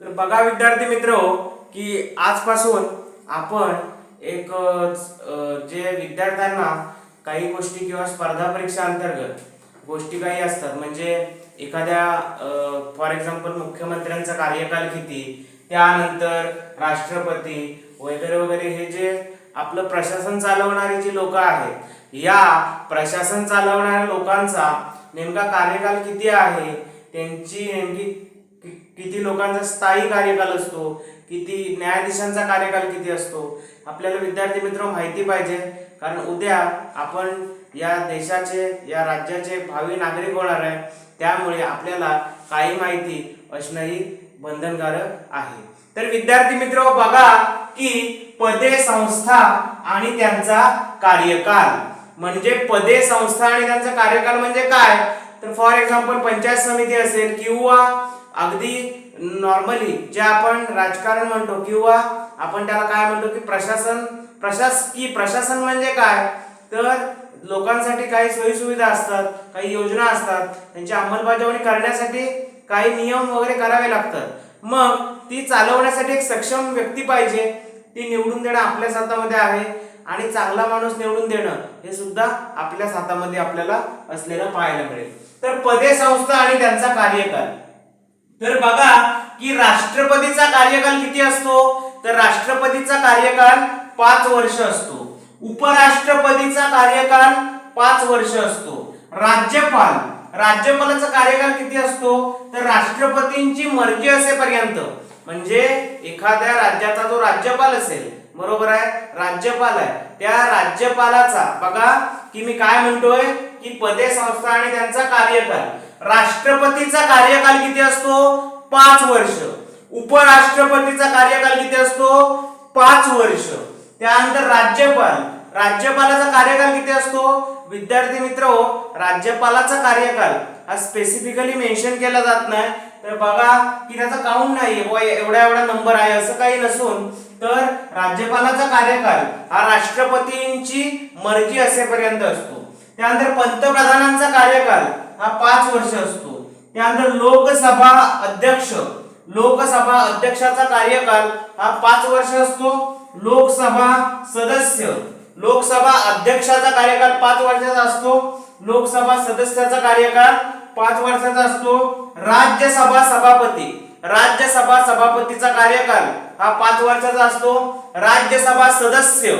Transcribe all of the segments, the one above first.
तर बघा विद्यार्थी मित्र हो, की आजपासून आपण एक जे विद्यार्थ्यांना काही गोष्टी किंवा स्पर्धा परीक्षा अंतर्गत गोष्टी काही असतात म्हणजे एखाद्या फॉर एक्झाम्पल मुख्यमंत्र्यांचा कार्यकाल किती त्यानंतर राष्ट्रपती वगैरे वगैरे हे जे आपलं प्रशासन चालवणारी जी लोक आहेत या प्रशासन चालवणाऱ्या लोकांचा नेमका कार्यकाल किती आहे त्यांची नेमकी किती लोकांचा स्थायी कार्यकाल असतो किती न्यायाधीशांचा कार्यकाल किती असतो आपल्याला विद्यार्थी मित्र माहिती पाहिजे. कारण उद्या आपण या देशाचे या राज्याचे भावी नागरिक होणार आहे त्यामुळे आपल्याला काही माहिती असणंही बंधनकारक आहे. तर विद्यार्थी मित्र बघा की पदे संस्था आणि त्यांचा कार्यकाल. म्हणजे पदे संस्था आणि त्यांचा कार्यकाल म्हणजे काय? तर फॉर एक्झाम्पल पंचायत समिती असेल किंवा अगदी नॉर्मली जे आपण राजकारण म्हणतो किंवा आपण त्याला काय म्हणतो की प्रशासन प्रशासकी प्रशासन म्हणजे काय? तर लोकांसाठी काही सोयीसुविधा असतात काही योजना असतात त्यांची अंमलबजावणी करण्यासाठी काही नियम वगैरे करावे लागतात. मग ती चालवण्यासाठी एक सक्षम व्यक्ती पाहिजे ती निवडून देणं आपल्याच हातामध्ये आहे आणि चांगला माणूस निवडून देणं हे सुद्धा आपल्याच हातामध्ये आपल्याला असलेलं पाहायला मिळेल. तर पदे संस्था आणि त्यांचा कार्यकाल. तर बघा की राष्ट्रपतीचा कार्यकाल किती असतो? तर राष्ट्रपतीचा कार्यकाल पाच वर्ष असतो. उपराष्ट्रपतीचा कार्यकाल पाच वर्ष असतो. राज्यपाल राज्यपालाचा कार्यकाल किती असतो? तर राष्ट्रपतींची मर्जी असेपर्यंत. म्हणजे एखाद्या राज्याचा जो राज्यपाल असेल बरोबर आहे? राज्यपाल आहे. त्या राज्यपालाचा बघा की मी काय म्हणतोय? की पदे संस्था आणि त्यांचा कार्यकाल. राष्ट्रपतीचा कार्यकाल किती असतो? पाच वर्ष. उपराष्ट्रपतीचा कार्यकाल किती असतो? पाच वर्ष. त्यानंतर राज्यपाल. राज्यपालाचा कार्यकाल किती असतो? विद्यार्थी मित्र राज्यपालाचा कार्यकाल. हा स्पेसिफिकली मेन्शन केला जात नाही. तर बघा की त्याचा काउंट नाहीये एवढा एवढा नंबर आहे असं काही नसून. तर राज्यपालाचा कार्यकाल हा राष्ट्रपतींची मर्जी असेपर्यंत असतो. त्यानंतर पंतप्रधानांचा कार्यकाल. हा पाच वर्ष असतो. त्यानंतर लोकसभा अध्यक्ष लोकसभा अध्यक्षाचा कार्यकाल हा पाच वर्ष असतो. लोकसभा सदस्य लोकसभा अध्यक्षाचा कार्यकाल पाच वर्षाचा असतो. लोकसभा सदस्याचा कार्यकाल पाच वर्षाचा असतो. राज्यसभा सभापती राज्यसभा सभापतीचा कार्यकाल हा पाच वर्षाचा असतो. राज्यसभा सदस्य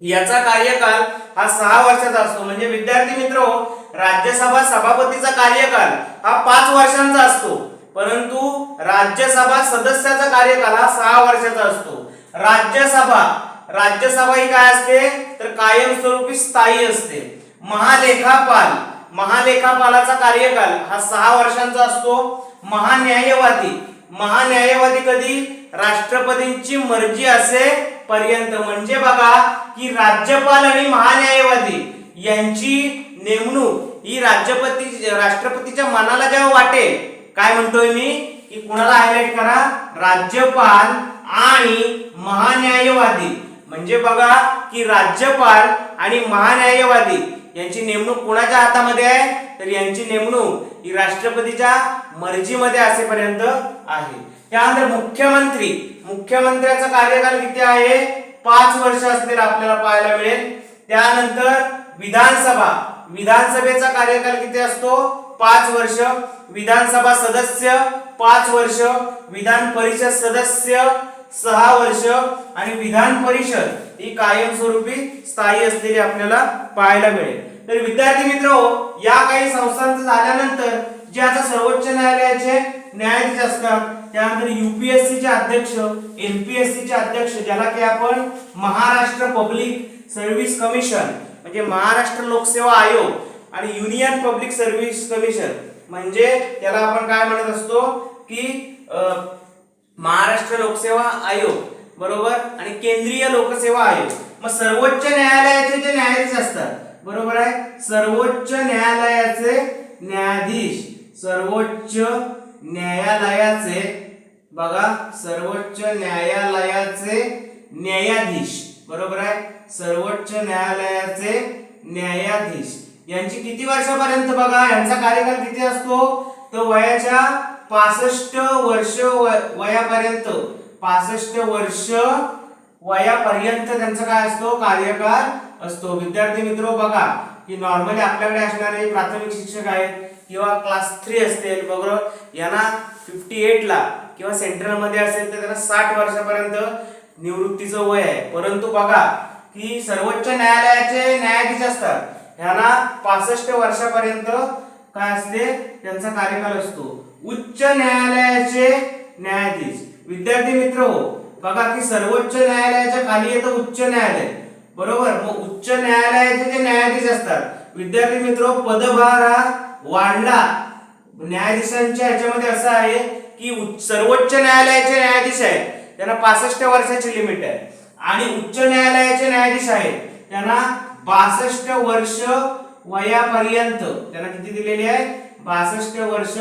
याचा कार्यकाल हा सहा वर्षाचा असतो. म्हणजे विद्यार्थी मित्र हो, राज्यसभा सभापतीचा कार्यकाल हा पाच वर्षांचा असतो. परंतु राज्यसभा सदस्याचा कार्यकाल हा सहा वर्षाचा असतो. राज्यसभा राज्यसभा ही काय असते? तर कायमस्वरूपी स्थायी असते. महालेखापाल महालेखापालाचा कार्यकाल हा सहा वर्षांचा असतो. महान्यायवादी महान्यायवादी कधी? राष्ट्रपतींची मर्जी असे पर्यंत. म्हणजे बघा की राज्यपाल आणि महान्यायवादी यांची नेमणूक ही राज्यपती राष्ट्रपतीच्या मनाला जेव्हा वाटेल काय म्हणतोय मी? की कुणाला हायलाइट करा? राज्यपाल आणि महान्यायवादी. म्हणजे बघा की राज्यपाल आणि महान्यायवादी यांची नेमणूक कुणाच्या हातामध्ये आहे? तर यांची नेमणूक ही राष्ट्रपतीच्या मर्जीमध्ये असेपर्यंत आहे. त्यानंतर मुख्यमंत्री. मुख्यमंत्र्याचा कार्यकाल किती आहे? पाच वर्ष असलेला आपल्याला पाहायला मिळेल. त्यानंतर विधानसभा. विधानसभेचा कार्यकाल किती असतो? पाच वर्ष. विधानसभा सदस्य पाच वर्ष. विधान परिषद सदस्य सहा वर्ष. आणि विधान परिषद ही कायमस्वरूपी स्थायी असलेली आपल्याला पाहायला मिळेल. तर विद्यार्थी मित्र या काही संस्थांचं झाल्यानंतर जे आता सर्वोच्च न्यायालयाचे न्यायाधीश असतात त्यानंतर युपीएससीचे अध्यक्ष एमपीएससी चे अध्यक्ष ज्याला की आपण महाराष्ट्र पब्लिक सर्व्हिस कमिशन म्हणजे महाराष्ट्र लोकसेवा आयोग आणि युनियन पब्लिक सर्व्हिस कमिशन म्हणजे त्याला आपण काय म्हणत असतो की महाराष्ट्र लोकसेवा आयोग बरोबर? आणि केंद्रीय लोकसेवा आयोग. मग सर्वोच्च न्यायालयाचे जे न्यायाधीश असतात बरोबर आहे? सर्वोच्च न्यायालयाचे न्यायाधीश सर्वोच्च न्यायालयाचे बघा सर्वोच्च न्यायालयाचे न्यायाधीश बरोबर आहे? सर्वोच्च न्यायालयाचे न्यायाधीश. यांची किती वर्षापर्यंत बघा यांचा कार्यकाल किती असतो? तर वयाच्या पासष्ट वर्ष वयापर्यंत. पासष्ट वर्ष वयापर्यंत त्यांचा काय असतो? कार्यकाळ असतो. विद्यार्थी मित्र बघा की नॉर्मली आपल्याकडे असणारे प्राथमिक शिक्षक आहेत किंवा क्लास थ्री असतील बरोबर? यांना फिफ्टी एट ला किंवा सेंट्रलमध्ये असेल तर त्यांना साठ वर्षापर्यंत निवृत्तीचं वय आहे. परंतु बघा की सर्वोच्च न्यायालयाचे न्यायाधीश असतात. यांना पासष्ट वर्षापर्यंत काय असते? त्यांचा कार्यकाल असतो. उच्च न्यायालयाचे न्यायाधीश. विद्यार्थी मित्र हो बघा की सर्वोच्च न्यायालयाच्या खाली येतं उच्च न्यायालय. बरोबर? मग उच्च न्यायालयाचे जे न्यायाधीश असतात विद्यार्थी मित्र हो, पदभार हा वाढला. न्यायाधीशांच्या ह्याच्यामध्ये असं आहे की सर्वोच्च न्यायालयाचे न्यायाधीश आहेत. त्यांना पासष्ट वर्षाची लिमिट आहे. आणि उच्च न्यायालयाचे न्यायाधीश आहेत. त्यांना बासष्ट वर्ष वयापर्यंत त्यांना किती दिलेली आहे? बासष्ट वर्ष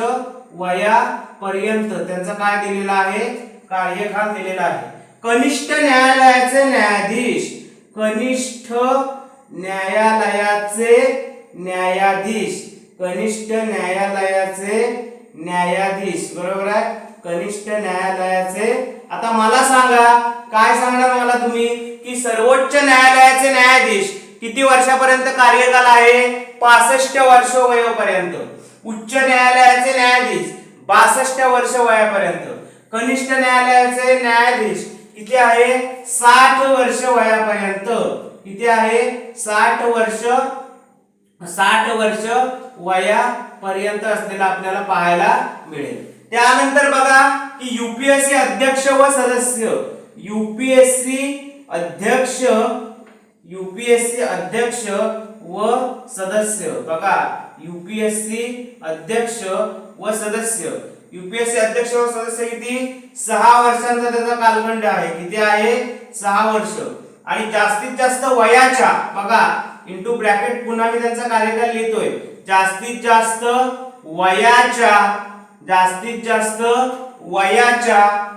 वयापर्यंत त्यांचा काय दिलेला आहे? कार्यकाळ दिलेला आहे. कनिष्ठ न्यायालयाचे न्यायाधीश कनिष्ठ न्यायालयाचे न्यायाधीश कनिष्ठ न्यायालयाचे न्यायाधीश बरोबर आहे? कनिष्ठ न्यायालयाचे आता मला सांगा काय सांगणार मला तुम्ही? की सर्वोच्च न्यायालयाचे न्यायाधीश किती वर्षापर्यंत कार्यकाल आहे? पासष्ट वर्ष वयोपर्यंत. उच्च न्यायालयाचे न्यायाधीश बासष्ट वर्ष वयापर्यंत. कनिष्ठ न्यायालयाचे न्यायाधीश किती आहे? साठ वर्ष वयापर्यंत. किती आहे? साठ वर्ष साठ वर्ष वयापर्यंत असलेला आपल्याला पाहायला मिळेल. त्यानंतर बघा की युपीएससी अध्यक्ष व सदस्य. युपीएससी अध्यक्ष युपीएससी अध्यक्ष व सदस्य. बघा युपीएससी अध्यक्ष व सदस्य. युपीएससी अध्यक्ष व सदस्य किती? सहा वर्षांचा त्याचा कालखंड आहे. किती आहे? सहा वर्ष. आणि जास्तीत जास्त वयाच्या बघा इंटू ब्रॅकेट पुन्हा मी त्यांचा कार्यकाल लिहितोय. जास्तीत जास्त वयाच्या जास्तीत जास्त वयाच्या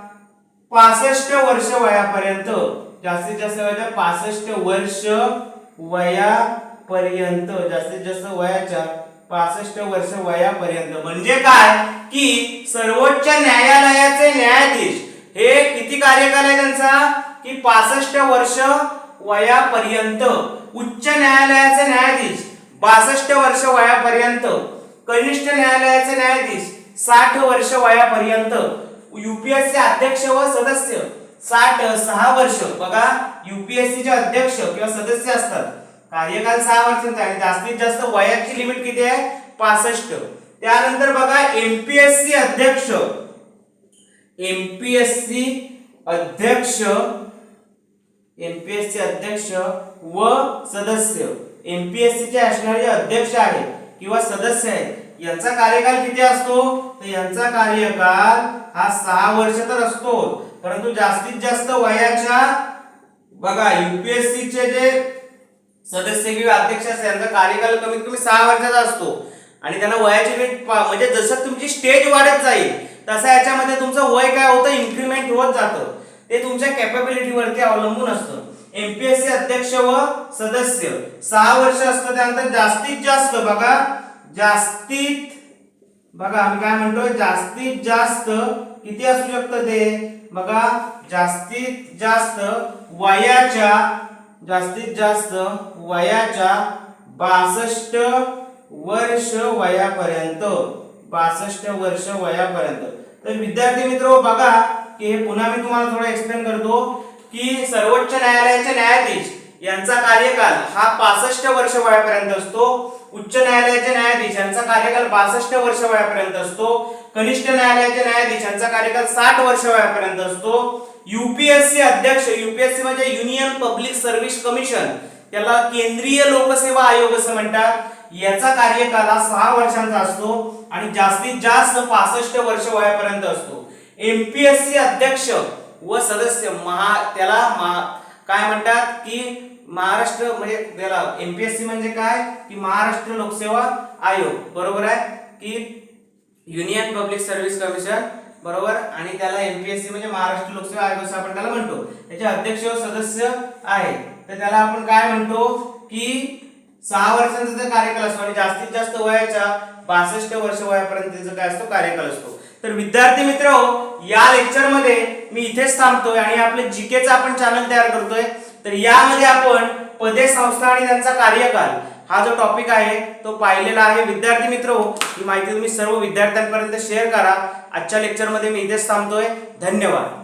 पासष्ट वर्ष वयापर्यंत जास्तीत जास्त वयाच्या पासष्ट वर्ष वयापर्यंत जास्तीत जास्त वयाच्या पासष्ट वर्ष वयापर्यंत. म्हणजे काय? की सर्वोच्च न्यायालयाचे न्यायाधीश हे किती कार्यकाल आहे त्यांचा? की पासष्ट वर्ष वयापर्यंत. उच्च न्यायालयाचे न्यायाधीश बासष्ट वर्ष वयापर्यंत. कनिष्ठ न्यायालयाचे न्यायाधीश साठ वर्ष वयापर्यंत युपीएससी अध्यक्ष व सदस्य. साठ सहा वर्ष. बघा युपीएससीचे अध्यक्ष किंवा सदस्य असतात. कार्यकाल सहा वर्षांचा आणि जास्तीत जास्त वयाची लिमिट किती आहे? पासष्ट. त्यानंतर बघा एमपीएससी अध्यक्ष. एमपीएससी अध्यक्ष. एमपीएससी अध्यक्ष व सदस्य. एमपीएससी चे असणारे अध्यक्ष आहेत किंवा सदस्य आहेत यांचा कार्यकाल किती असतो? तर यांचा कार्यकाल हा सहा वर्ष तर असतो. परंतु जास्तीत जास्त वयाच्या बघा युपीएससी चे जे सदस्य किंवा अध्यक्ष असतात यांचा कार्यकाल कमीत कमी सहा वर्षाचा असतो. आणि त्यांना वयाची वेळ म्हणजे जसं तुमची स्टेज वाढत जाईल तसं याच्यामध्ये तुमचं वय काय होतं? इन्क्रीमेंट होत जातं. ते तुमच्या कॅपेबिलिटीवरती अवलंबून असतं. एमपीएससी अध्यक्ष व सदस्य. सहा वर्ष असतं त्यानंतर जास्तीत जास्त बघा जास्तीत बघा आम्ही काय म्हणतो जास्तीत जास्त किती असू शकतं ते? बघा जास्तीत जास्त वयाच्या जास्तीत जास्त वयाच्या बासष्ट वर्ष वयापर्यंत बासष्ट वर्ष वयापर्यंत. तर विद्यार्थी मित्र बघा की हे पुन्हा मी तुम्हाला थोडं एक्सप्लेन करतो की सर्वोच्च न्यायालयाचे न्यायाधीश यांचा कार्यकाल हा पासष्ट वर्ष वयापर्यंत असतो. उच्च न्यायालयाच्या न्यायाधीशांचा कार्यकाल बासष्ट वर्ष वयापर्यंत असतो. कनिष्ठ न्यायालयाच्या न्यायाधीशांचा कार्यकाल साठ वर्ष वयापर्यंत असतो. युपीएससी अध्यक्ष युपीएससी म्हणजे युनियन पब्लिक सर्व्हिस कमिशन त्याला केंद्रीय लोकसेवा आयोग असं म्हणतात. याचा कार्यकाल हा सहा वर्षांचा असतो आणि जास्तीत जास्त पासष्ट वर्ष वयापर्यंत असतो. एमपीएससी अध्यक्ष व सदस्य महा त्याला महा काय म्हणतात की महाराष्ट्र म्हणजे त्याला एमपीएससी म्हणजे काय? की महाराष्ट्र लोकसेवा आयोग. बरोबर आहे? की युनियन पब्लिक सर्व्हिस कमिशन बरोबर? आणि त्याला एमपीएससी म्हणजे महाराष्ट्र लोकसेवा आयोग असं आपण त्याला म्हणतो. त्याचे अध्यक्ष व सदस्य आहे. तर त्याला आपण काय म्हणतो? की सहा वर्षांचा जर कार्यकाल असतो आणि जास्तीत जास्त वयाच्या बासष्ट वर्ष वयापर्यंतचा काय असतो कार्यकाल असतो. तर विद्यार्थी मित्र हो, या लेक्चरमध्ये मी इथेच थांबतोय आणि आपले जीकेचा आपण चॅनल तयार करतोय. तर यामध्ये आपण पदे संस्था आणि त्यांचा कार्यकाल हा जो टॉपिक आहे तो पाहिलेला आहे. विद्यार्थी मित्र ही माहिती तुम्ही सर्व विद्यार्थ्यांपर्यंत शेअर करा. आजच्या लेक्चरमध्ये मी इथेच थांबतोय. धन्यवाद.